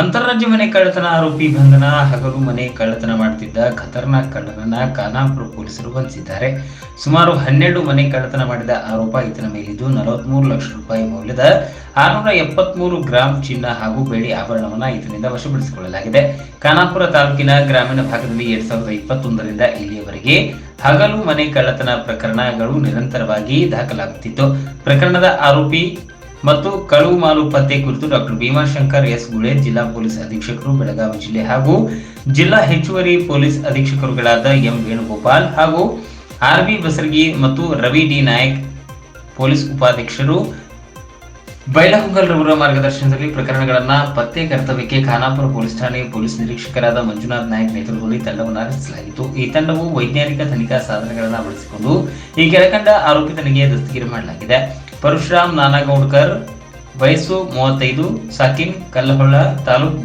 ಅಂತಾರಾಜ್ಯ ಮನೆ ಕಳ್ಳತನ ಆರೋಪಿ ಬಂಧನ ಹಗಲು ಮನೆ ಕಳ್ಳತನ ಮಾಡುತ್ತಿದ್ದ ಖತರ್ನಾಕ್ ಕಳ್ಳನನ್ನ ಖಾನಾಪುರ ಪೊಲೀಸರು ಬಂಧಿಸಿದ್ದಾರೆ. ಸುಮಾರು ಹನ್ನೆರಡು ಮನೆ ಕಳ್ಳತನ ಮಾಡಿದ ಆರೋಪ ಈತನ ಮೇಲಿದ್ದು ನಲವತ್ಮೂರು ಲಕ್ಷ ರೂಪಾಯಿ ಮೌಲ್ಯದ ಆರುನೂರ ಎಪ್ಪತ್ಮೂರು ಗ್ರಾಂ ಚಿನ್ನ ಹಾಗೂ ಬೆಳ್ಳಿ ಆಭರಣವನ್ನ ಈತನಿಂದ ವಶಪಡಿಸಿಕೊಳ್ಳಲಾಗಿದೆ. ಖಾನಾಪುರ ತಾಲೂಕಿನ ಗ್ರಾಮೀಣ ಭಾಗದಲ್ಲಿ ಎರಡ್ ಸಾವಿರದ ಇಪ್ಪತ್ತೊಂದರಿಂದ ಇಲ್ಲಿಯವರೆಗೆ ಹಗಲು ಮನೆ ಕಳ್ಳತನ ಪ್ರಕರಣಗಳು ನಿರಂತರವಾಗಿ ದಾಖಲಾಗುತ್ತಿತ್ತು ಪ್ರಕರಣದ ಆರೋಪಿ ಮತ್ತು ಕಳುವು ಮಾಲು ಪತ್ತೆ ಕುರಿತು ಡಾಕ್ಟರ್ ಭೀಮಾಶಂಕರ್ ಎಸ್ ಗುಳೆ ಜಿಲ್ಲಾ ಪೊಲೀಸ್ ಅಧೀಕ್ಷಕರು ಬೆಳಗಾವಿ ಜಿಲ್ಲೆ ಹಾಗೂ ಜಿಲ್ಲಾ ಹೆಚ್ಚುವರಿ ಪೊಲೀಸ್ ಅಧೀಕ್ಷಕರುಗಳಾದ ಎಂ ವೇಣುಗೋಪಾಲ್ ಹಾಗೂ ಆರ್ ಬಿ ಬಸರ್ಗಿ ಮತ್ತು ರವಿ ಡಿ ನಾಯಕ್ ಪೊಲೀಸ್ ಉಪಾಧ್ಯಕ್ಷರು ಬೈಲಹೊಂಗಲ್ ರವರ ಮಾರ್ಗದರ್ಶನದಲ್ಲಿ ಪ್ರಕರಣಗಳನ್ನ ಪತ್ತೆ ಕರ್ತವ್ಯಕ್ಕೆ ಖಾನಾಪುರ ಪೊಲೀಸ್ ಠಾಣೆ ಪೊಲೀಸ್ ನಿರೀಕ್ಷಕರಾದ ಮಂಜುನಾಥ್ ನಾಯಕ್ ನೇತೃತ್ವದಲ್ಲಿ ತಂಡವನ್ನು ರಚಿಸಲಾಗಿತ್ತು ಈ ತಂಡವು ವೈಜ್ಞಾನಿಕ ತನಿಖಾ ಸಾಧನಗಳನ್ನು ಬಳಸಿಕೊಂಡು ಈ ಕೆಳಕಂಡ ಆರೋಪಿತನಿಗೆ ದಸ್ತಗಿರಿ ಮಾಡಲಾಗಿದೆ. ಪರಶುರಾಮ್ ನಾನಗೌಡ್ಕರ್, ವಯಸ್ಸು ಮೂವತ್ತೈದು, ಸಾಕಿನ್ ಕಲ್ಲಹೊಳ್ಳ ತಾಲೂಕ್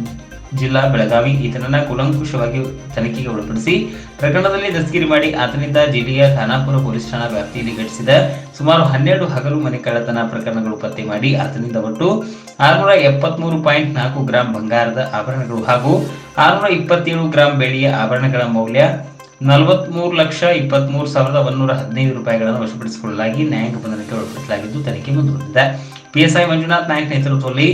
ಜಿಲ್ಲಾ ಬೆಳಗಾವಿ ಈತನನ್ನ ಕೂಲಂಕುಷವಾಗಿ ತನಿಖೆಗೆ ಒಳಪಡಿಸಿ ಪ್ರಕರಣದಲ್ಲಿ ದಸ್ತಗಿರಿ ಮಾಡಿ ಆತನಿಂದ ಜಿಲ್ಲೆಯ ಖಾನಾಪುರ ಪೊಲೀಸ್ ಠಾಣಾ ವ್ಯಾಪ್ತಿಯಲ್ಲಿ ಘಟಿಸಿದ ಸುಮಾರು ಹನ್ನೆರಡು ಹಗಲು ಮನೆ ಕಳ್ಳತನ ಪ್ರಕರಣಗಳು ಪತ್ತೆ ಮಾಡಿ ಆತನಿಂದ ಒಟ್ಟು ಆರುನೂರ ಎಪ್ಪತ್ಮೂರು ಪಾಯಿಂಟ್ ನಾಲ್ಕು ಗ್ರಾಂ ಬಂಗಾರದ ಆಭರಣಗಳು ಹಾಗೂ ಆರುನೂರ ಇಪ್ಪತ್ತೇಳು ಗ್ರಾಂ ಬೆಳ್ಳಿಯ ಆಭರಣಗಳ ಮೌಲ್ಯ ನಲವತ್ಮೂರು ಲಕ್ಷ ಇಪ್ಪತ್ಮೂರು ಸಾವಿರದ ಒಂದೂರ ಹದಿನೈದು ರೂಪಾಯಿಗಳನ್ನು ವಶಪಡಿಸಿಕೊಳ್ಳಲಾಗಿ ನ್ಯಾಯಾಂಗ ಬಂಧನಕ್ಕೆ ಒಳಪಡಿಸಲಾಗಿದ್ದು, ತನಿಖೆ ಮುಂದುವರೆದಿದೆ. ಪಿಎಸ್ಐ ಮಂಜುನಾಥ್ ನಾಯಕ್ ನೇತೃತ್ವದಲ್ಲಿ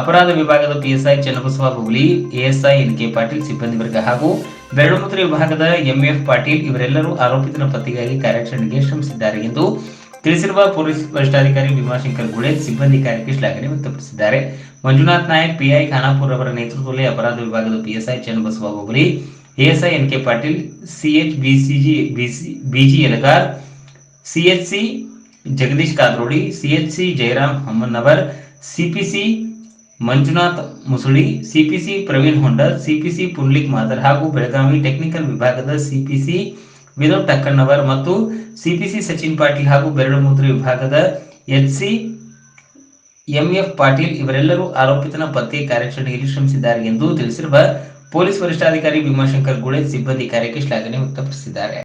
ಅಪರಾಧ ವಿಭಾಗದ PSI Channabasava Bugli ASI N K Patil ಸಿಬ್ಬಂದಿ ವರ್ಗ ಹಾಗೂ ಬೆರಳುಮುದ್ರೆ ವಿಭಾಗದ ಎಂಎಫ್ ಪಾಟೀಲ್ ಇವರೆಲ್ಲರೂ ಆರೋಪಿತನ ಪತ್ತೆಗಾಗಿ ಕಾರ್ಯಾಚರಣೆಗೆ ಶ್ರಮಿಸಿದ್ದಾರೆ ಎಂದು ತಿಳಿಸಿರುವ ಪೊಲೀಸ್ ವರಿಷ್ಠಾಧಿಕಾರಿ ಭೀಮಾಶಂಕರ್ ಗುಳೆ ಸಿಬ್ಬಂದಿ ಕಾರ್ಯಕ್ಕೆ ಶ್ಲಾಘನೆ ವ್ಯಕ್ತಪಡಿಸಿದ್ದಾರೆ. ಮಂಜುನಾಥ್ ನಾಯಕ್ ಪಿಐ ಖಾನಾಪುರ್ ಅವರ ನೇತೃತ್ವದಲ್ಲಿ ಅಪರಾಧ ವಿಭಾಗದ PSI Channabasava Bogali ASI N K Patil C H B C G B C B G Elagar C Yalagar C Jagadish Kadrodi C H C Jayaram Hammannavar C Manjunath Musuli CPC Praveen Hondar CPC Pundlik Madar ಹಾಗೂ Belagavi technical ವಿಭಾಗದ CPC Vinod Takkannavar ಮತ್ತು CPC Sachin Patil ಹಾಗೂ ಬೆರಳುಮೂತ್ರ ವಿಭಾಗದ H C M F Patil ಇವರೆಲ್ಲರೂ ಆರೋಪಿತನ ಪತ್ತೆ ಕಾರ್ಯಾಚರಣೆಯಲ್ಲಿ ಶ್ರಮಿಸಿದ್ದಾರೆ ಎಂದು ತಿಳಿಸಿರುವ ಪೊಲೀಸ್ ವರಿಷ್ಠಾಧಿಕಾರಿ ಭೀಮಾಶಂಕರ್ ಗುಳೆ ಸಿಬ್ಬಂದಿ ಕಾರ್ಯಕ್ಕೆ ಶ್ಲಾಘನೆ ವ್ಯಕ್ತಪಡಿಸಿದ್ದಾರೆ.